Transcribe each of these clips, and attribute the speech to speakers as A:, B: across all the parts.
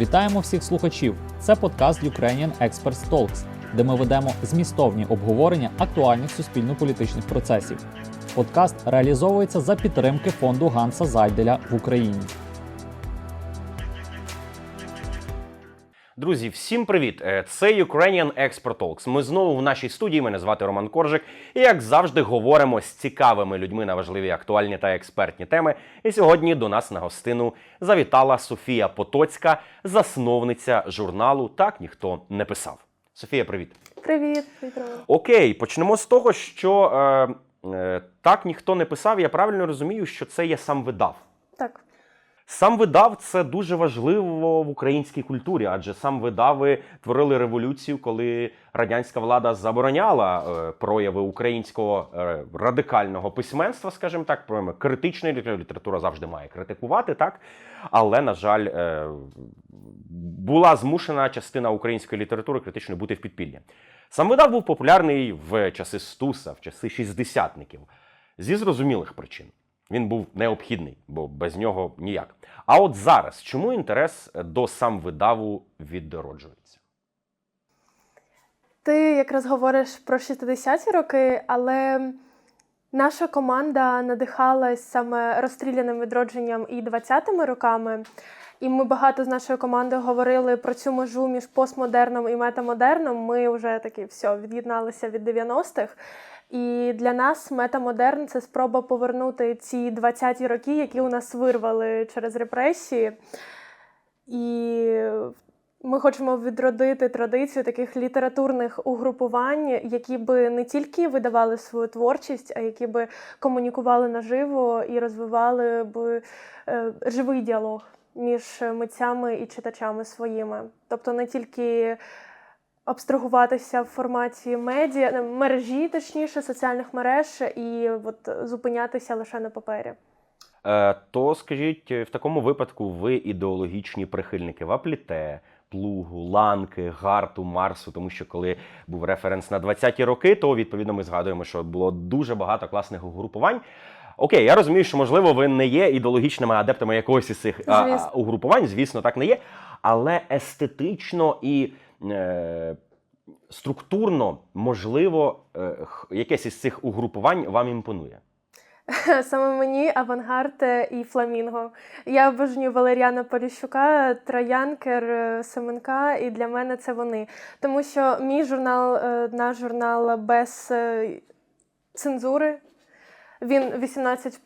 A: Вітаємо всіх слухачів! Це подкаст Ukrainian Experts Talks, де ми ведемо змістовні обговорення актуальних суспільно-політичних процесів. Подкаст реалізовується за підтримки фонду Ганса Зайделя в Україні.
B: Друзі, всім привіт! Е, Це Ukrainian Expert Talks. Ми знову в нашій студії. Мене звати Роман Коржик. І як завжди, говоримо з цікавими людьми на важливі актуальні та експертні теми. І сьогодні до нас на гостину завітала Софія Потоцька, засновниця журналу Так ніхто не писав. Софія, привіт.
C: Привіт, Петро.
B: Окей, почнемо з того, що е, е, так ніхто не писав. Я правильно розумію, що це є сам видав.
C: Так,
B: Сам видав це дуже важливо в українській культурі, адже сам видави творили революцію, коли радянська влада забороняла е, прояви українського е, радикального письменства, скажімо так, критичної література завжди має критикувати, так але на жаль, е, була змушена частина української літератури критичної бути в підпіллі. Сам видав був популярний в часи Стуса, в часи шістдесятників зі зрозумілих причин. Він був необхідний, бо без нього ніяк. А от зараз чому інтерес до сам видаву відроджується?
C: ти якраз говориш про 60-ті роки, але наша команда надихалась саме розстріляним відродженням і 20-ми роками. І ми багато з нашої команди говорили про цю межу між постмодерном і метамодерном. Ми вже таки все від'єдналися від 90-х. І для нас метамодерн це спроба повернути ці 20-ті роки, які у нас вирвали через репресії. І ми хочемо відродити традицію таких літературних угрупувань, які би не тільки видавали свою творчість, а які би комунікували наживо і розвивали би е, живий діалог між митцями і читачами своїми. Тобто не тільки абстрагуватися в форматі медіа, мережі, точніше, соціальних мереж, і от зупинятися лише на папері.
B: Е, то скажіть, в такому випадку ви ідеологічні прихильники Вапліте, Плугу, Ланки, Гарту, Марсу, тому що коли був референс на 20-ті роки, то відповідно ми згадуємо, що було дуже багато класних угрупувань. Окей, я розумію, що можливо ви не є ідеологічними адептами якогось із цих а, а, угрупувань, звісно, так не є. Але естетично і е, структурно, можливо, е, якесь із цих угрупувань вам імпонує.
C: Саме мені авангард е, і фламінго. Я обожнюю Валеріана Поліщука, Троянкер, е, Семенка, і для мене це вони. Тому що мій журнал, е, наш журнал без е, цензури. Він 18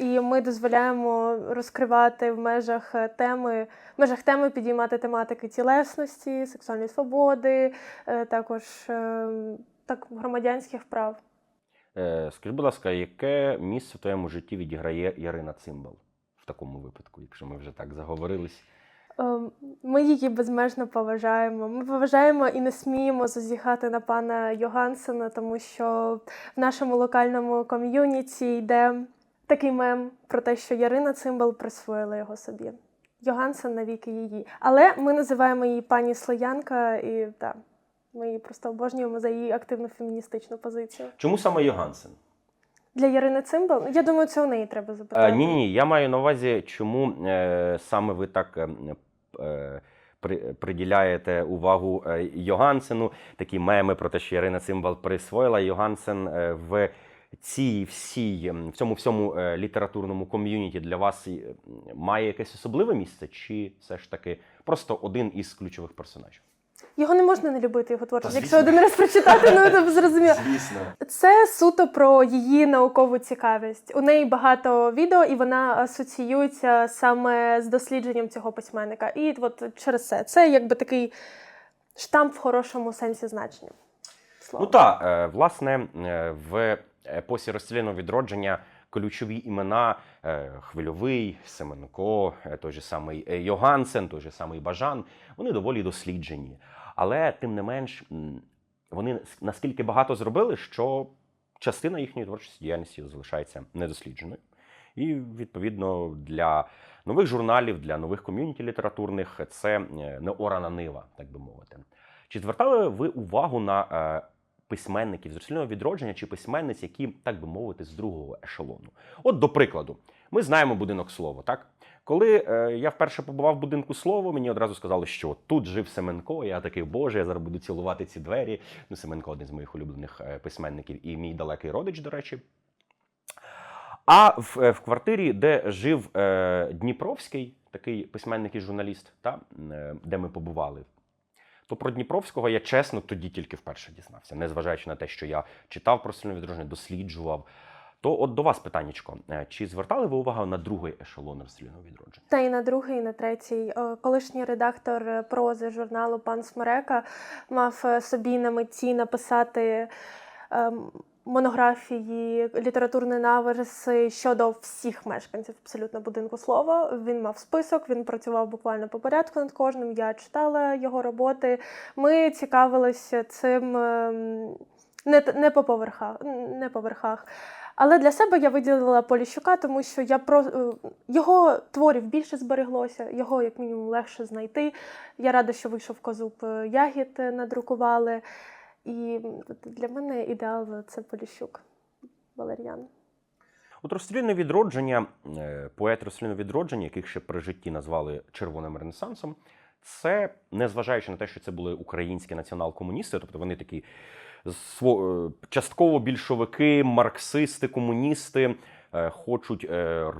C: і ми дозволяємо розкривати в межах е, теми, в межах теми підіймати тематики тілесності, сексуальної свободи, е, також е, так, громадянських прав.
B: Скажи, будь ласка, яке місце в твоєму житті відіграє Ярина Цимбал в такому випадку, якщо ми вже так заговорились?
C: Ем, Ми її безмежно поважаємо. Ми поважаємо і не сміємо зазіхати на пана Йогансена, тому що в нашому локальному ком'юніті йде такий мем про те, що Ярина Цимбал присвоїла його собі. Йогансен навіки її. Але ми називаємо її пані Слоянка, і так, ми її просто обожнюємо за її активну феміністичну позицію.
B: Чому саме Йогансен?
C: Для Ярини Цимбал, я думаю, це у неї треба запитати.
B: Е, ні, ні, я маю на увазі, чому е, саме ви так е, приділяєте увагу е, Йогансену, такі меми про те, що Ярина Цимбал присвоїла Йогансен е, в цій всій в цьому всьому е, літературному ком'юніті для вас е, має якесь особливе місце, чи все ж таки просто один із ключових персонажів?
C: Його не можна не любити, його творчість.
B: Та,
C: Якщо один раз прочитати, ну це зрозуміло.
B: Звісно.
C: Це суто про її наукову цікавість. У неї багато відео, і вона асоціюється саме з дослідженням цього письменника. І от через це це якби такий штамп в хорошому сенсі значення. Слова.
B: Ну так, е, власне, е, в епосі розстріляного відродження ключові імена е, Хвильовий, Семенко, той же самий Йогансен, той же самий Бажан, вони доволі досліджені. Але тим не менш, вони наскільки багато зробили, що частина їхньої творчості діяльності залишається недослідженою. І відповідно для нових журналів, для нових ком'юніті літературних це е, неорана нива, так би мовити. Чи звертали ви увагу на е, письменників з рослинного відродження чи письменниць, які, так би мовити, з другого ешелону. От, до прикладу, ми знаємо будинок слово, так? Коли е, я вперше побував в будинку слово, мені одразу сказали, що тут жив Семенко. Я такий, боже, я зараз буду цілувати ці двері. Ну, Семенко один з моїх улюблених е, письменників і мій далекий родич, до речі. А в, е, в квартирі, де жив е, Дніпровський, такий письменник і журналіст, та, е, де ми побували, то про Дніпровського я чесно тоді тільки вперше дізнався, незважаючи на те, що я читав про сильне відродження, досліджував. То от до вас питаннячко. Е, Чи звертали ви увагу на другий ешелон розстрільного відродження?
C: Та і на другий, і на третій. Е, Колишній редактор прози журналу пан Смерека мав е, собі на меті написати ем, монографії, літературні нависи щодо всіх мешканців абсолютно будинку слова. Він мав список, він працював буквально по порядку над кожним. Я читала його роботи. Ми цікавилися цим ем, не, не по поверхах, не по верхах. Але для себе я виділила Поліщука, тому що я про е, його творів більше збереглося, його як мінімум легше знайти. Я рада, що вийшов козуб е, ягід, е, надрукували. І для мене ідеал це Поліщук Валеріан.
B: От розстрільне відродження, поет розстрільного відродження, яких ще при житті назвали Червоним Ренесансом, це незважаючи на те, що це були українські націонал-комуністи, тобто вони такі е, частково більшовики, марксисти, комуністи. е, Хочуть е,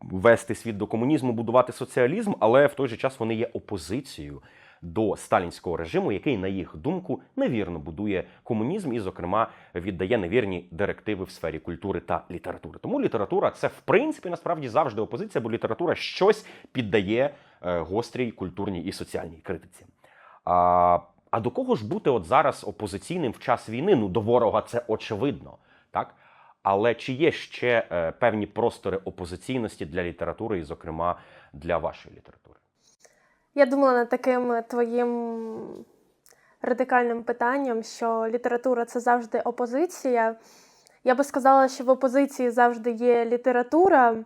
B: вести світ до комунізму, будувати соціалізм, але в той же час вони є опозицією до сталінського режиму, який, на їх думку, невірно будує комунізм і, зокрема, віддає невірні директиви в сфері культури та літератури. Тому література це в принципі насправді завжди опозиція, бо література щось піддає е, гострій культурній і соціальній критиці. А, а до кого ж бути от зараз опозиційним в час війни? Ну до ворога це очевидно, так? Але чи є ще е, певні простори опозиційності для літератури, і, зокрема, для вашої літератури?
C: Я думала над таким твоїм радикальним питанням, що література це завжди опозиція. Я би сказала, що в опозиції завжди є література,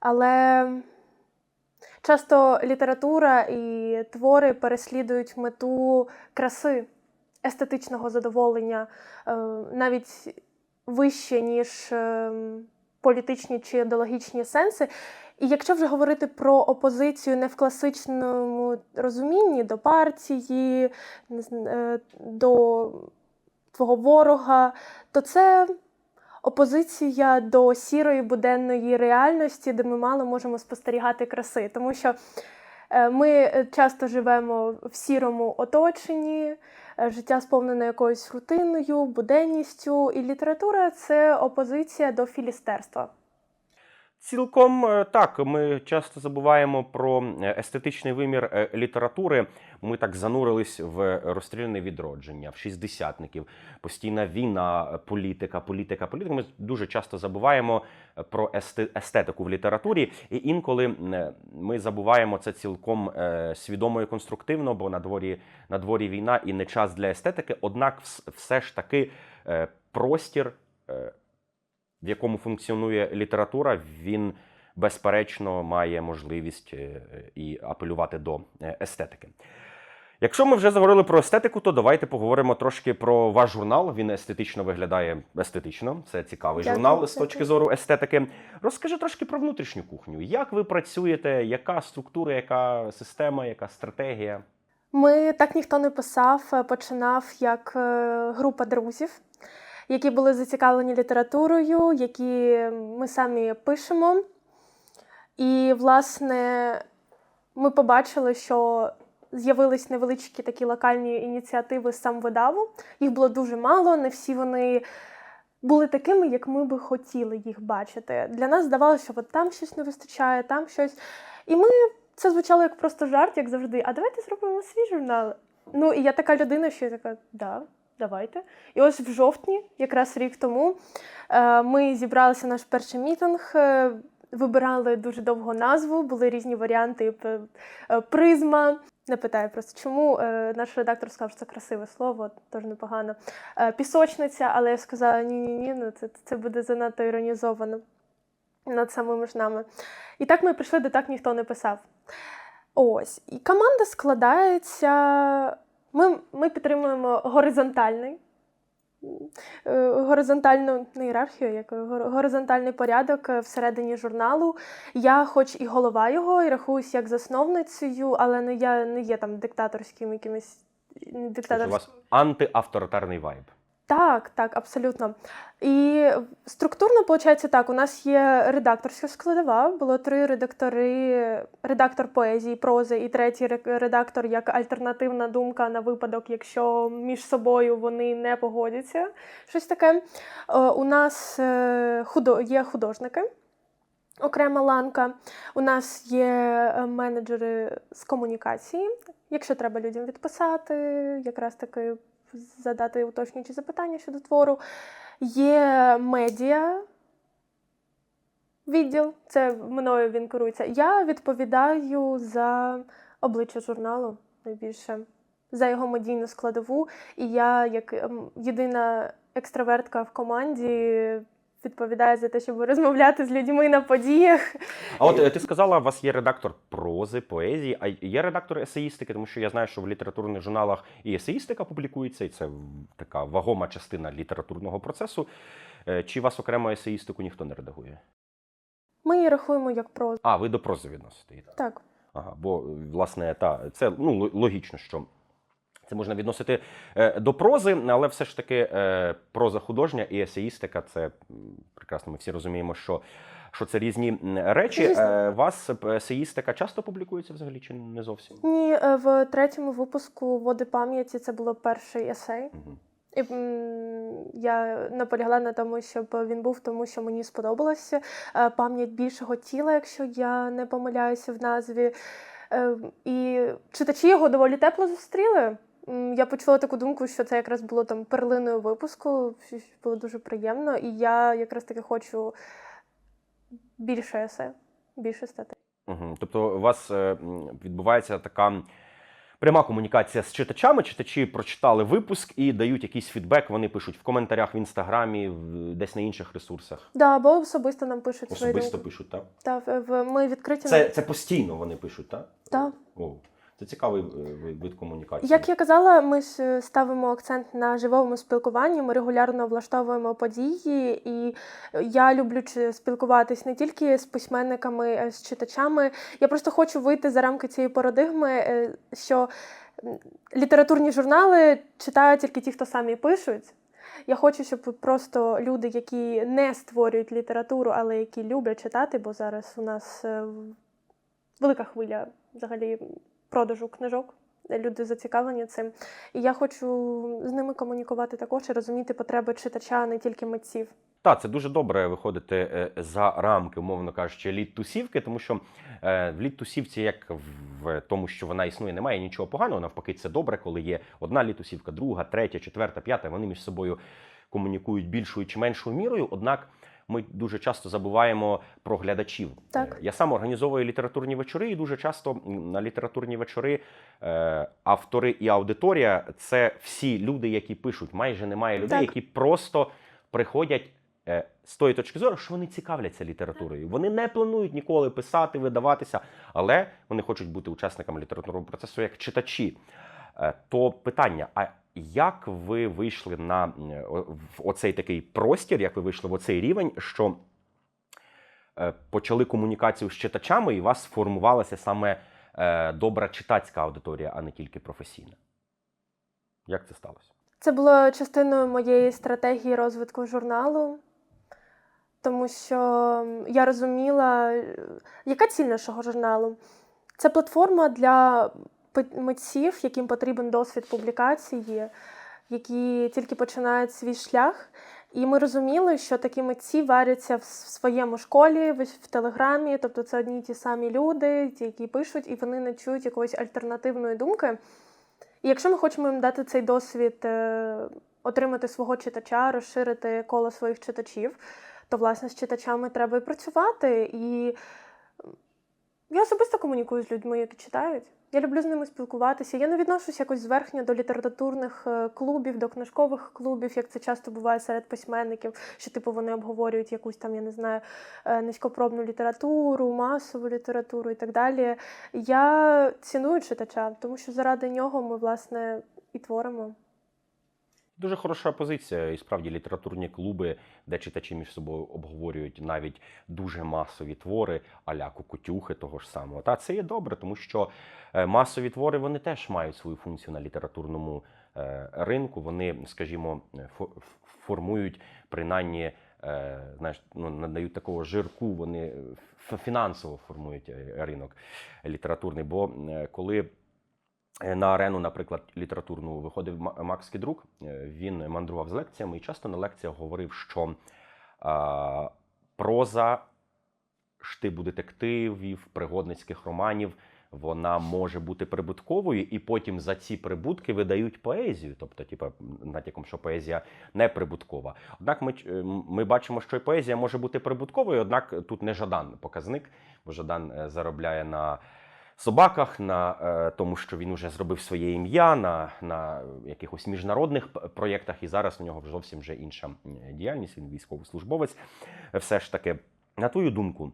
C: але часто література і твори переслідують мету краси, естетичного задоволення, е, навіть вище, ніж е, політичні чи ідеологічні сенси. І якщо вже говорити про опозицію не в класичному розумінні до партії, е, до твого ворога, то це опозиція до сірої буденної реальності, де ми мало можемо спостерігати краси. Тому що е, ми часто живемо в сірому оточенні, е, життя сповнене якоюсь рутиною, буденністю, і література це опозиція до філістерства.
B: Цілком е, так. Ми часто забуваємо про е, естетичний вимір е, літератури. Ми так занурились в розстріляне відродження, в шістдесятників, постійна війна, політика, політика, політика. Ми дуже часто забуваємо про есте- естетику в літературі, і інколи ми забуваємо це цілком свідомо і конструктивно, бо на дворі, на дворі війна і не час для естетики. Однак, все ж таки простір. Е, в якому функціонує література, він безперечно має можливість е, і апелювати до е, естетики. Якщо ми вже заговорили про естетику, то давайте поговоримо трошки про ваш журнал. Він естетично виглядає естетично. Це цікавий
C: Дякую,
B: журнал з точки зору естетики. Розкажи трошки про внутрішню кухню. Як ви працюєте? Яка структура, яка система, яка стратегія?
C: Ми так ніхто не писав, е, починав як е, група друзів, які були зацікавлені літературою, які ми самі пишемо. І, власне, ми побачили, що з'явились невеличкі такі локальні ініціативи самвидаву. Їх було дуже мало, не всі вони були такими, як ми би хотіли їх бачити. Для нас здавалося, що от там щось не вистачає, там щось. І ми це звучало як просто жарт, як завжди. А давайте зробимо свій журнал. Ну і я така людина, що я така, да, давайте. І ось в жовтні, якраз рік тому, е, ми зібралися на наш перший мітинг. е, Вибирали дуже довго назву, були різні варіанти е, призма. Не питаю просто чому. Наш редактор сказав, що це красиве слово, теж непогано. Пісочниця, але я сказала, ні-ні-ні, ну це, це буде занадто іронізовано над самими ж нами. І так ми прийшли, де так ніхто не писав. Ось. І команда складається. Ми, ми підтримуємо горизонтальний е, горизонтальну не ієрархію, як горизонтальний порядок е, всередині журналу. Я, хоч і голова його, і рахуюсь як засновницею, але ну я не є там диктаторським якимось
B: Тобто у вас антиавторитарний вайб.
C: Так, так, абсолютно. І структурно виходить так: у нас є редакторська складова, було три редактори: редактор поезії, прози і третій редактор як альтернативна думка на випадок, якщо між собою вони не погодяться. Щось таке. Е, У нас е, є художники. Окрема ланка. У нас є е, менеджери з комунікації. Якщо треба людям відписати, якраз таки задати уточнюючі запитання щодо твору. Є медіа відділ, це мною він керується. Я відповідаю за обличчя журналу найбільше, за його медійну складову. І я, як ем, єдина екстравертка в команді, відповідаю за те, щоб розмовляти з людьми на подіях.
B: А от е, ти сказала, у вас є редактор прози, поезії, а є редактор есеїстики, тому що я знаю, що в літературних журналах і есеїстика публікується, і це така вагома частина літературного процесу. Е, Чи вас окремо есеїстику ніхто не редагує?
C: Ми її рахуємо як прозу.
B: А, ви до прози відносите. її, так? Ага, бо е, власне та це ну логічно, що це можна відносити е, до прози, але все ж таки е, проза художня і есеїстика це прекрасно. Ми всі розуміємо, що, що це різні речі.
C: Звісно.
B: Е, вас есеїстика часто публікується взагалі, чи не зовсім?
C: Ні, в третьому випуску води пам'яті це було перший есей. І я наполягла на тому, щоб він був, тому що мені сподобалося Е, пам'ять більшого тіла, якщо я не помиляюся в назві. І читачі його доволі тепло зустріли. Я почула таку думку, що це якраз було там перлиною випуску, що було дуже приємно. І я якраз таки хочу більше есе, більше статей.
B: Мгм. Тобто у вас е, відбувається така пряма комунікація з читачами. Читачі прочитали випуск і дають якийсь фідбек. Вони пишуть в коментарях в інстаграмі, десь на інших ресурсах.
C: Да, або особисто нам пишуть
B: Особисто
C: думки.
B: пишуть, так?
C: Та, в- в- ми відкриті
B: Це, це постійно вони пишуть, так?
C: Так.
B: О, це цікавий е, вид- комунікації.
C: Як я казала, ми ж е, ставимо акцент на живому спілкуванні. Ми регулярно влаштовуємо події, і я люблю спілкуватись не тільки з письменниками, а й з читачами. Я просто хочу вийти за рамки цієї парадигми, е, що літературні журнали читають тільки ті, хто самі пишуть. Я хочу, щоб просто люди, які не створюють літературу, але які люблять читати, бо зараз у нас е, велика хвиля взагалі продажу книжок. Люди зацікавлені цим. І я хочу з ними комунікувати також і розуміти потреби читача, а не тільки митців.
B: Так, це дуже добре виходити е, за рамки, умовно кажучи, літ-тусівки, тому що е, в літ-тусівці, як в тому, що вона існує, немає нічого поганого. Навпаки, це добре, коли є одна літ-тусівка, друга, третя, четверта, п'ята. Вони між собою комунікують більшою чи меншою мірою. Однак ми дуже часто забуваємо про глядачів.
C: Так.
B: Е, Я сам організовую літературні вечори, і дуже часто на літературні вечори е, автори і аудиторія це всі люди, які пишуть. Майже немає людей,
C: Так.
B: які просто приходять е, з тої точки зору, що вони цікавляться літературою. Вони не планують ніколи писати, видаватися, але вони хочуть бути учасниками літературного процесу як читачі. То питання: а як ви вийшли на оцей такий простір, як ви вийшли в оцей рівень, що е, почали комунікацію з читачами, і у вас сформувалася саме е, добра читацька аудиторія, а не тільки професійна? Як це сталося?
C: Це було частиною моєї стратегії розвитку журналу, тому що я розуміла, е, яка ціль нашого журналу. Це платформа для митців, яким потрібен досвід публікації, які тільки починають свій шлях. І ми розуміли, що такі митці варяться в своєму школі, в, телеграмі, тобто це одні й ті самі люди, ті, які пишуть, і вони не чують якоїсь альтернативної думки. І якщо ми хочемо їм дати цей досвід, е, отримати свого читача, розширити коло своїх читачів, то власне з читачами треба і працювати. І я особисто комунікую з людьми, які читають. Я люблю з ними спілкуватися. Я не відношусь якось зверхньо до літературних е, клубів, до книжкових клубів, як це часто буває серед письменників, що типу вони обговорюють якусь там, я не знаю, е, низькопробну літературу, масову літературу і так далі. Я ціную читача, тому що заради нього ми власне і творимо.
B: Дуже хороша позиція. І справді літературні клуби, де читачі між собою обговорюють навіть дуже масові твори, аля кукутюхи того ж самого. Та це є добре, тому що е, масові твори вони теж мають свою функцію на літературному е, ринку. Вони, скажімо, формують принаймні. е, Знаєш, ну надають такого жирку, вони фінансово формують ринок літературний. Бо коли на арену, наприклад, літературну виходив Макс Кідрук. е, Він мандрував з лекціями і часто на лекціях говорив, що а, проза штибу детективів, пригодницьких романів. Вона може бути прибутковою, і потім за ці прибутки видають поезію, тобто, типу, натяком, що поезія не прибуткова. Однак ми, е, ми бачимо, що і поезія може бути прибутковою, однак тут не Жадан показник, бо Жадан е, заробляє на собаках, на е, тому, що він вже зробив своє ім'я, на, на якихось міжнародних проєктах, і зараз у нього зовсім вже інша діяльність. Він військовослужбовець. Е, Все ж таки, на твою думку,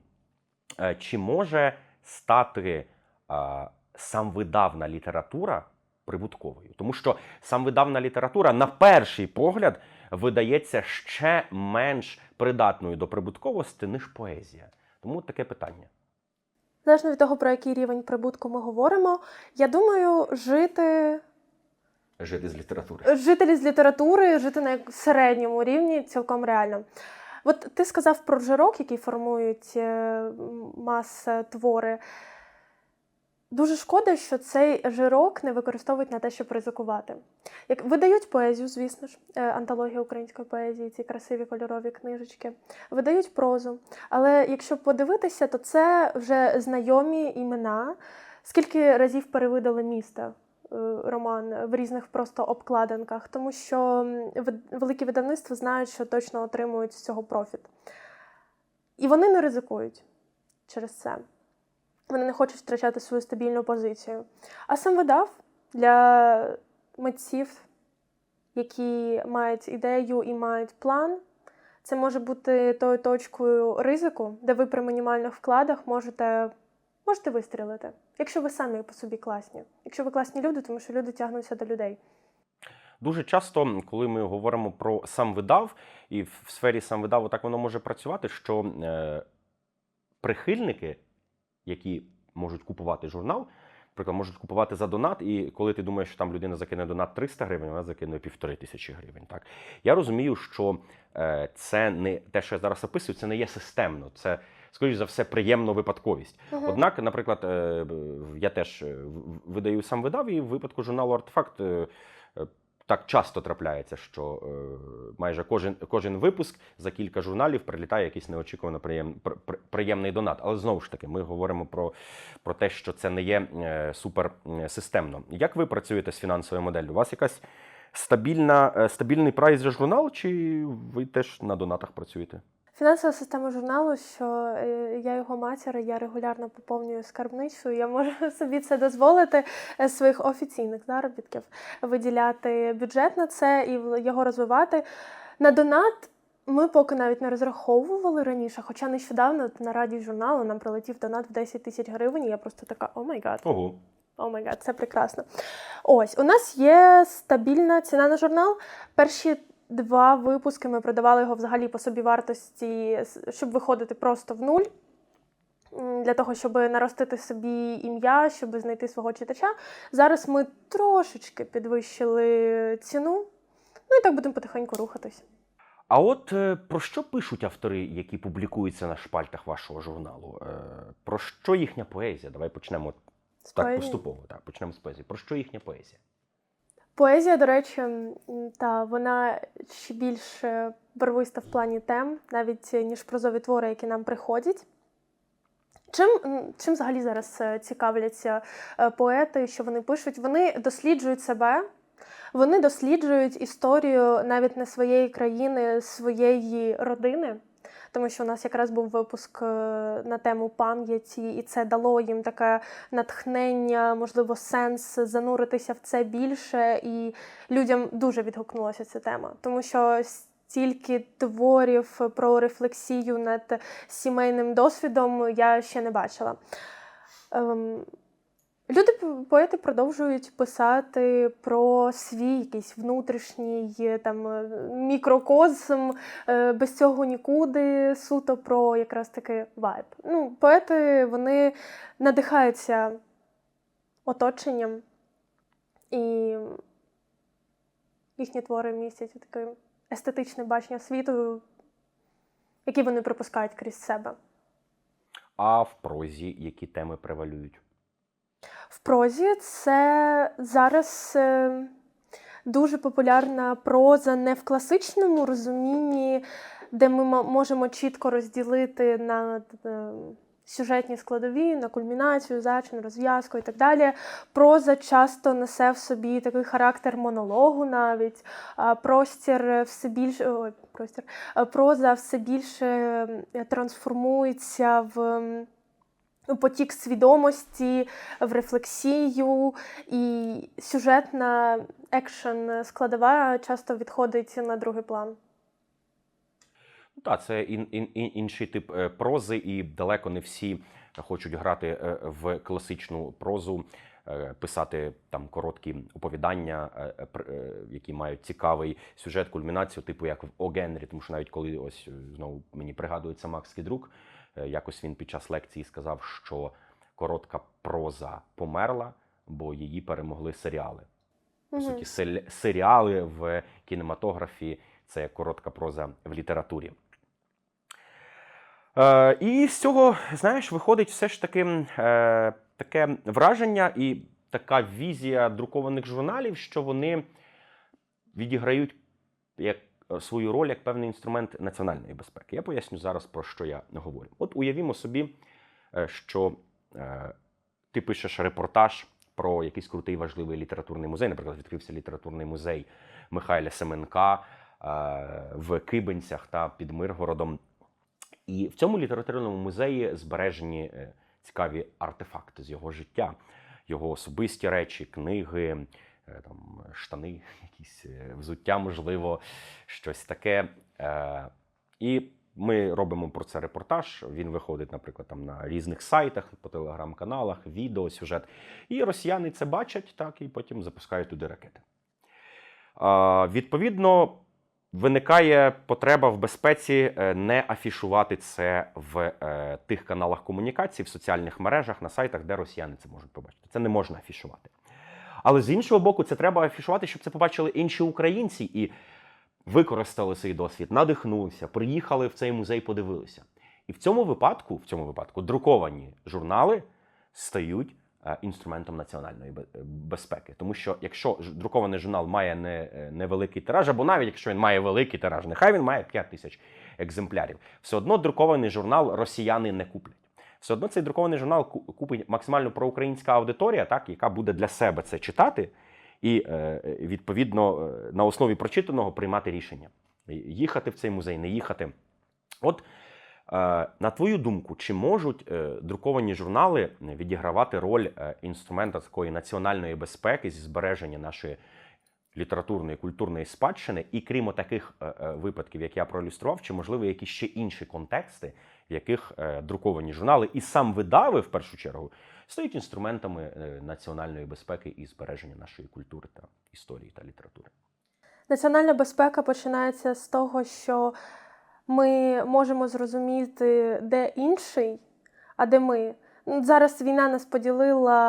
B: е, чи може стати е, самвидавна література прибутковою? Тому що самвидавна література, на перший погляд, видається ще менш придатною до прибутковості, ніж поезія. Тому таке питання.
C: Залежно від того, про який рівень прибутку ми говоримо, я думаю, жити
B: Жити з літератури.
C: жителі з літератури, жити на середньому рівні цілком реально. От ти сказав про жирок, який формують маса мас-твори. Дуже шкода, що цей жирок не використовують на те, щоб ризикувати. Як видають поезію, звісно ж, е, антологія української поезії, ці красиві кольорові книжечки, видають прозу. Але якщо подивитися, то це вже знайомі імена. Скільки разів перевидали міста е, роман в різних просто обкладинках, тому що великі видавництва знають, що точно отримують з цього профіт. І вони не ризикують через це. Вони не хочуть втрачати свою стабільну позицію. А сам видав для митців, які мають ідею і мають план. Це може бути тою точкою ризику, де ви при мінімальних вкладах можете, можете вистрілити, якщо ви самі по собі класні. Якщо ви класні люди, тому що люди тягнуться до людей.
B: Дуже часто, коли ми говоримо про сам видав, і в сфері сам видаву так воно може працювати, що е, прихильники, які можуть купувати журнал, наприклад, можуть купувати за донат, і коли ти думаєш, що там людина закине донат 300 гривень, вона закине півтори тисячі гривень. Так я розумію, що е, це не те, що я зараз описую, це не є системно. Це скоріш за все приємно випадковість.
C: Мгм.
B: Однак, наприклад, е, я теж е, видаю сам видав, і в випадку журналу Артефакт так часто трапляється, що е, майже кожен, кожен випуск за кілька журналів прилітає якийсь неочікувано приєм, при- при- приємний донат. Але знову ж таки, ми говоримо про, про те, що це не є е, супер е. Як ви працюєте з фінансовою моделлю? У вас якась стабільна, е, стабільний прайс за журнал, чи ви теж на донатах працюєте?
C: Фінансова система журналу, що е, я його матір, я регулярно поповнюю скарбницю. Я можу собі це дозволити е, з своїх офіційних заробітків виділяти бюджет на це і його розвивати. На донат ми поки навіть не розраховували раніше, хоча нещодавно на раді журналу нам прилетів донат в 10 тисяч гривень. І я просто така, о май гад.
B: Ого.
C: О май гад, це прекрасно. Ось, у нас є стабільна ціна на журнал. Перші два випуски ми продавали його взагалі по собі вартості, щоб виходити просто в нуль. Для того, щоб наростити собі ім'я, щоб знайти свого читача. Зараз ми трошечки підвищили ціну. Ну і так будемо потихеньку рухатись.
B: А от е, про що пишуть автори, які публікуються на шпальтах вашого журналу? Е, Про що їхня поезія? Давай почнемо
C: З
B: так
C: поезії.
B: поступово. Так, почнемо з поезії. Про що їхня поезія?
C: Поезія, до речі, та вона ще більш барвиста в плані тем, навіть е, ніж прозові твори, які нам приходять. Чим, чим взагалі зараз е, цікавляться е, поети, що вони пишуть? Вони досліджують себе, вони досліджують історію навіть не своєї країни, своєї родини. Тому що у нас якраз був випуск е, на тему пам'яті, і це дало їм таке натхнення, можливо, сенс зануритися в це більше, і людям дуже відгукнулася ця тема, тому що стільки творів про рефлексію над сімейним досвідом я ще не бачила. Ем, Люди, поети продовжують писати про свій якийсь внутрішній е, там е, мікрокосм, е, без цього нікуди, суто про якраз таки вайб. Ну, поети вони надихаються оточенням, і їхні твори містять таке естетичне бачення світу, яке вони пропускають крізь себе.
B: А в прозі які теми превалюють?
C: Прозі це зараз е, дуже популярна проза не в класичному розумінні, де ми мо- можемо чітко розділити на е, сюжетні складові, на кульмінацію, зачин, розв'язку і так далі. Проза часто несе в собі такий характер монологу навіть, простір все більше. Ой, простір. Проза все більше трансформується в. М, потік свідомості, в рефлексію, і сюжетна екшен складова часто відходить на другий план.
B: Ну, Так, це ін, ін, ін- інший тип е, прози, і далеко не всі хочуть грати е, в класичну прозу, е, писати там короткі оповідання, які мають цікавий сюжет, кульмінацію, типу як в О Генрі. Тому що навіть коли ось знову мені пригадується Макс Кідрук, якось він під час лекції сказав, що коротка проза померла, бо її перемогли серіали. По суті, серіали в кінематографі це коротка проза в літературі. Е, і з цього, знаєш, виходить все ж таки е, таке враження і така візія друкованих журналів, що вони відіграють як е, свою роль як певний інструмент національної безпеки. Я поясню зараз про що я говорю. От уявімо собі, е, що е, ти пишеш репортаж про якийсь крутий важливий літературний музей. Наприклад, відкрився літературний музей Михайля Семенка е, в Кибенцях та під Миргородом. І в цьому літературному музеї збережені е, цікаві артефакти з його життя, його особисті речі, книги, е, там штани, якісь е, взуття, можливо, щось таке. Е, І ми робимо про це репортаж. Він виходить, наприклад, там на різних сайтах, по телеграм-каналах, відео, сюжет. І росіяни це бачать, так, і потім запускають туди ракети. Відповідно, виникає потреба в безпеці е, не афішувати це в е, тих каналах комунікації, в соціальних мережах, на сайтах, де росіяни це можуть побачити. Це не можна афішувати. Але з іншого боку, це треба афішувати, щоб це побачили інші українці і використали цей досвід, надихнулися, приїхали в цей музей, подивилися. І в цьому випадку, в цьому випадку, друковані журнали стають е, інструментом національної безпеки. Тому що якщо друкований журнал має не, е, невеликий тираж, або навіть якщо він має великий тираж, нехай він має 5 тисяч екземплярів, все одно друкований журнал росіяни не куплять. Все одно цей друкований журнал купить максимально проукраїнська аудиторія, так, яка буде для себе це читати, і е, відповідно е, на основі прочитаного приймати рішення: їхати в цей музей, не їхати. От Е, На твою думку, чи можуть е, друковані журнали відігравати роль е, інструмента такої національної безпеки зі збереження нашої літературної культурної спадщини? І крім таких е, е, випадків, як я проілюстрував, чи можливо якісь ще інші контексти, в яких е, друковані журнали і сам видави в першу чергу стають інструментами е, національної безпеки і збереження нашої культури та історії та літератури?
C: Національна безпека починається з того, що ми можемо зрозуміти, де інший, а де ми. Ну, Зараз війна нас поділила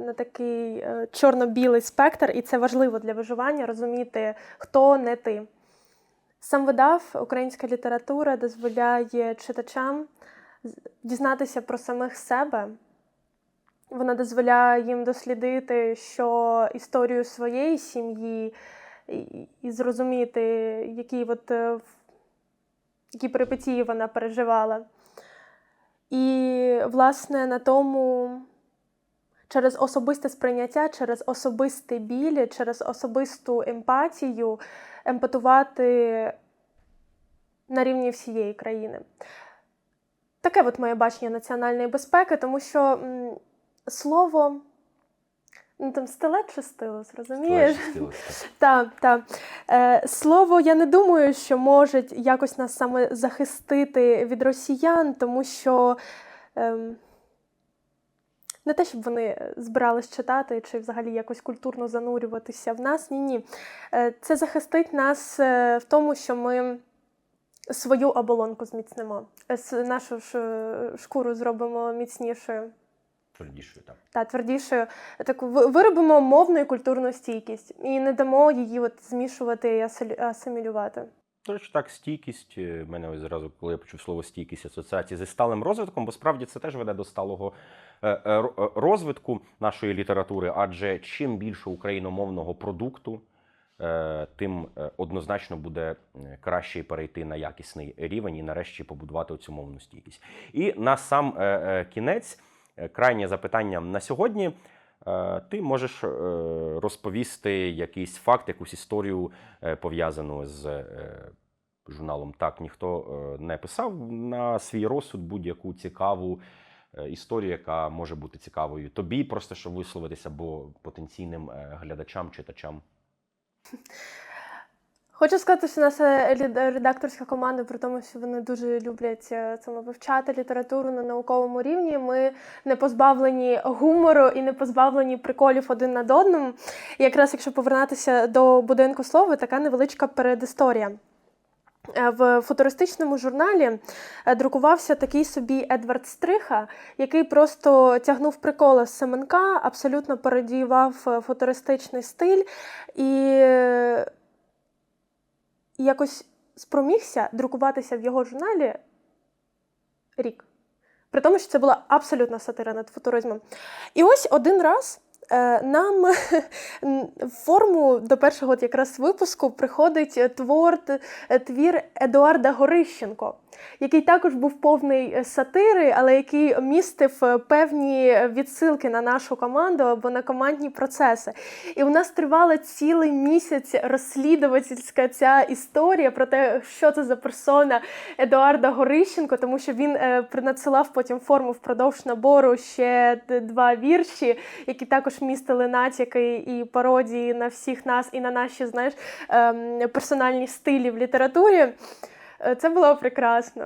C: на такий е, чорно-білий спектр, і це важливо для виживання розуміти, хто не ти. Сам видав українська література дозволяє читачам дізнатися про самих себе. Вона дозволяє їм дослідити, що історію своєї сім'ї і, зрозуміти, які, от, е, які перипетії вона переживала. І, власне, на тому через особисте сприйняття, через особистий біль, через особисту емпатію емпатувати на рівні всієї країни. Таке от моє бачення національної безпеки, тому що м, слово. Ну, там стилет чи стилус, розумієш? Так, так. Е, слово, я не думаю, що може якось нас саме захистити від росіян, тому що ем, не те, щоб вони е, збирались читати чи взагалі якось культурно занурюватися в нас. Ні, ні. Е, Це захистить нас е, в тому, що ми свою оболонку зміцнимо, нашу шкуру зробимо міцнішою
B: Твердішою там.
C: та твердішою. Так виробимо мовну і культурну стійкість і не дамо її от змішувати і асимілювати.
B: До речі, так, стійкість. е, в мене ось зразу, коли я почув слово стійкість асоціації зі сталим розвитком, бо справді це теж веде до сталого е, е, ро- розвитку нашої літератури, адже чим більше україномовного продукту, тим однозначно буде краще перейти на якісний рівень і нарешті побудувати цю мовну стійкість. І на сам кінець, крайнє запитання на сьогодні. Е, Ти можеш е, розповісти якийсь факт, якусь історію е, пов'язану з журналом Так ніхто не писав на свій розсуд будь-яку цікаву історію, яка може бути цікавою тобі, просто щоб висловитися, або потенційним глядачам, читачам.
C: Хочу сказати, що наша редакторська команда, при тому, що вони дуже люблять саме вивчати літературу на науковому рівні. Ми не позбавлені гумору і не позбавлені приколів один над одним. І якраз якщо повернутися до будинку слова, така невеличка передісторія. Е, В футуристичному журналі е, друкувався такий собі Едвард Стриха, який просто тягнув приколи з Семенка, абсолютно пародіював е, футуристичний стиль і і якось спромігся друкуватися в його журналі рік. При тому, що це була абсолютна сатира над футуризмом. І ось один раз нам в форму до першого от якраз випуску приходить е, твор, е, твір Едуарда Горищенко, який також був повний е, сатири, але який містив е, певні відсилки на нашу команду або на командні процеси. І у нас тривала цілий місяць розслідувательська ця історія про те, що це за персона Едуарда Горищенко, тому що він е, принадсилав потім форму впродовж набору ще два вірші, які також містили натяки і пародії на всіх нас і на наші, знаєш, ем, персональні стилі в літературі. Е, Це було прекрасно.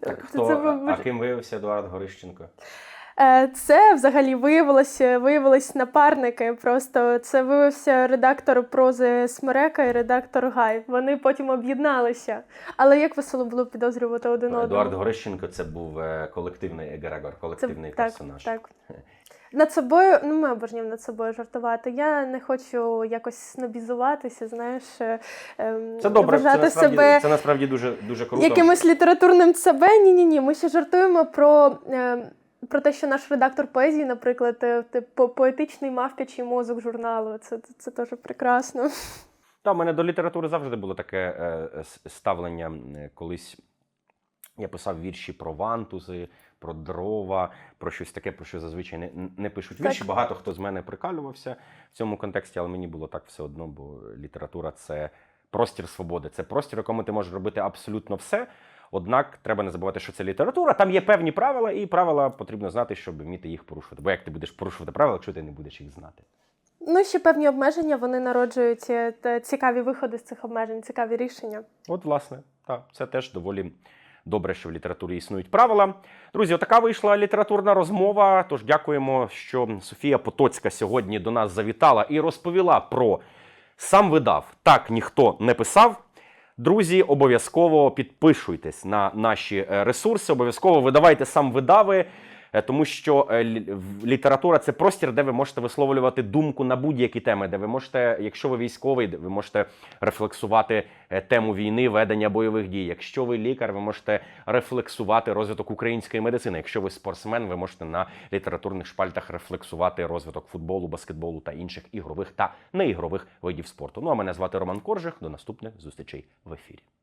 B: Так,
C: Це
B: хто,
C: був-
B: а, а ким виявився Едуард Горищенко?
C: Е, Це взагалі виявилося, виявились напарники. Просто це виявився редактор прози Смерека і редактор Гай. Вони потім об'єдналися. Але як весело було підозрювати один одного.
B: Едуард Горищенко це був е, колективний егрегор,
C: Це
B: колективний
C: так,
B: персонаж.
C: так. Над собою, ну ми обожнюємо над собою жартувати. Я не хочу якось снобізуватися, знаєш, е, ем,
B: Це добре, це насправді,
C: себе
B: це насправді дуже, дуже круто.
C: якимось літературним себе. Ні, ні, ні. Ми ще жартуємо про. Е, про те, що наш редактор поезії, наприклад, е, по- поетичний мавпячий мозок журналу. Це, це, це теж прекрасно.
B: Та, в мене до літератури завжди було таке е, ставлення. Колись я писав вірші про вантузи, про дрова, про щось таке, про що зазвичай не, не пишуть вірші. Багато хто з мене прикалювався в цьому контексті, але мені було так все одно, бо література це простір свободи, це простір, в якому ти можеш робити абсолютно все. Однак треба не забувати, що це література. Там є певні правила, і правила потрібно знати, щоб вміти їх порушувати. Бо як ти будеш порушувати правила, якщо ти не будеш їх знати?
C: Ну, ще певні обмеження вони народжують е, цікаві виходи з цих обмежень, цікаві рішення.
B: От, власне, так, це теж доволі добре, що в літературі існують правила. Друзі, отака вийшла літературна розмова. Тож дякуємо, що Софія Потоцька сьогодні до нас завітала і розповіла про сам видав. Так ніхто не писав. Друзі, обов'язково підпишуйтесь на наші е, ресурси, обов'язково видавайте сам видави. Е, Тому що е, література це простір, де ви можете висловлювати думку на будь-які теми, де ви можете, якщо ви військовий, ви можете рефлексувати е, тему війни, ведення бойових дій. Якщо ви лікар, ви можете рефлексувати розвиток української медицини. Якщо ви спортсмен, ви можете на літературних шпальтах рефлексувати розвиток футболу, баскетболу та інших ігрових та неігрових видів спорту. Ну а мене звати Роман Коржих. До наступних зустрічей в ефірі.